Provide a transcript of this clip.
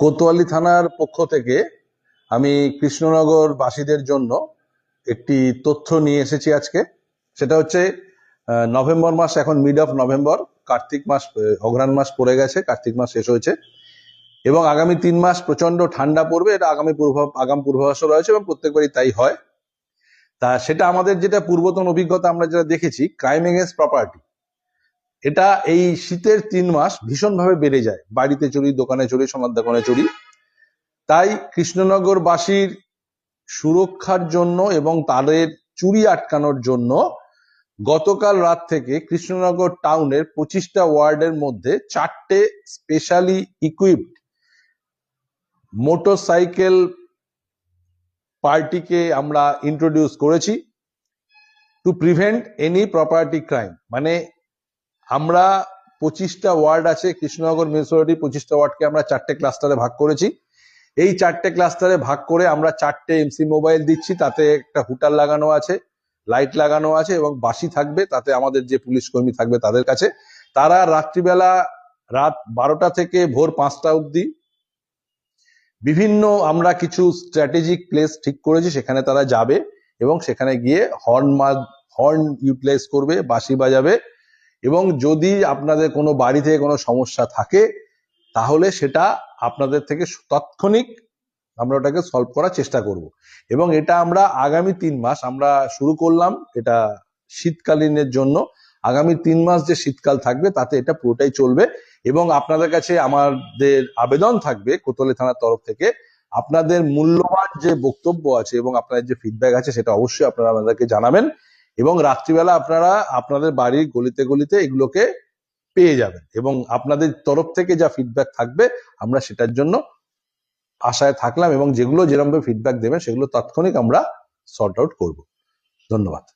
কোতোয়ালি থানার পক্ষ থেকে আমি কৃষ্ণনগর বাসীদের জন্য একটি তথ্য নিয়ে এসেছি আজকে। সেটা হচ্ছে নভেম্বর মাস, এখন মিড অফ নভেম্বর কার্তিক মাস অঘ্রাণ মাস পড়ে গেছে, কার্তিক মাস শেষ হয়েছে। এবং আগামী তিন মাস প্রচণ্ড ঠান্ডা পড়বে, এটা আগামী পূর্ব, আগাম পূর্বাভাসও রয়েছে এবং প্রত্যেকবারই তাই হয়। তা সেটা আমাদের যেটা পূর্বতন অভিজ্ঞতা আমরা যেটা দেখেছি ক্রাইম এগেন্স প্রপার্টি এটা এই শীতের তিন মাস ভীষণভাবে বেড়ে যায়। বাড়িতে চুরি দোকানে চুরি সোনার দোকানে চুরি তাই কৃষ্ণনগরবাসীর সুরক্ষার জন্য এবং তাদের চুরি আটকানোর জন্য গতকাল রাত থেকে কৃষ্ণনগর টাউনের পঁচিশটা ওয়ার্ডের মধ্যে চারটে স্পেশালি ইকুইপড মোটরসাইকেল পার্টিকে আমরা ইন্ট্রোডিউস করেছি to prevent any property crime মানে আমরা পঁচিশটা ওয়ার্ড আছে, কৃষ্ণনগর মিউনিসিপালিটি পঁচিশটা ওয়ার্ডকে আমরা চারটে ক্লাস্টারে ভাগ করেছি। এই চারটে ক্লাস্টারে ভাগ করে আমরা চারটে এমসি মোবাইল দিচ্ছি, তাতে একটা হুটার লাগানো আছে, লাইট লাগানো আছে এবং বাসি থাকবে, তাতে আমাদের যে পুলিশ কর্মী থাকবে তাদের কাছে। তারা রাত্রিবেলা রাত বারোটা থেকে ভোর পাঁচটা অবধি বিভিন্ন আমরা কিছু স্ট্র্যাটেজিক প্লেস ঠিক করেছি, সেখানে তারা যাবে এবং সেখানে গিয়ে হর্ন হর্ন ইউটিলাইজ করবে, বাঁশি বাজাবে এবং যদি আপনাদের কোনো বাড়ি থেকে কোনো সমস্যা থাকে, তাহলে সেটা আপনাদের থেকে তাৎক্ষণিক আমরা ওটাকে সলভ করার চেষ্টা করব। এবং এটা আমরা আগামী তিন মাস আমরা শুরু করলাম এটা শীতকালীনের জন্য। আগামী তিন মাস যে শীতকাল থাকবে, তাতে এটা পুরোটাই চলবে। এবং আপনাদের কাছে আমাদের আবেদন থাকবে কোতলে থানার তরফ থেকে। আপনাদের মূল্যবান যে বক্তব্য আছে এবং আপনাদের যে ফিডব্যাক আছে, সেটা অবশ্যই আপনারা আমাদেরকে জানাবেন। এবং রাত্রিবেলা আপনারা আপনাদের বাড়ির গলিতে গলিতে এগুলোকে পেয়ে যাবেন এবং আপনাদের তরফ থেকে যা ফিডব্যাক থাকবে, আমরা সেটার জন্য আশায় থাকলাম এবং যেগুলো যেরকম ফিডব্যাক দেবেন সেগুলো তাৎক্ষণিক আমরা সর্ট আউট করব। ধন্যবাদ।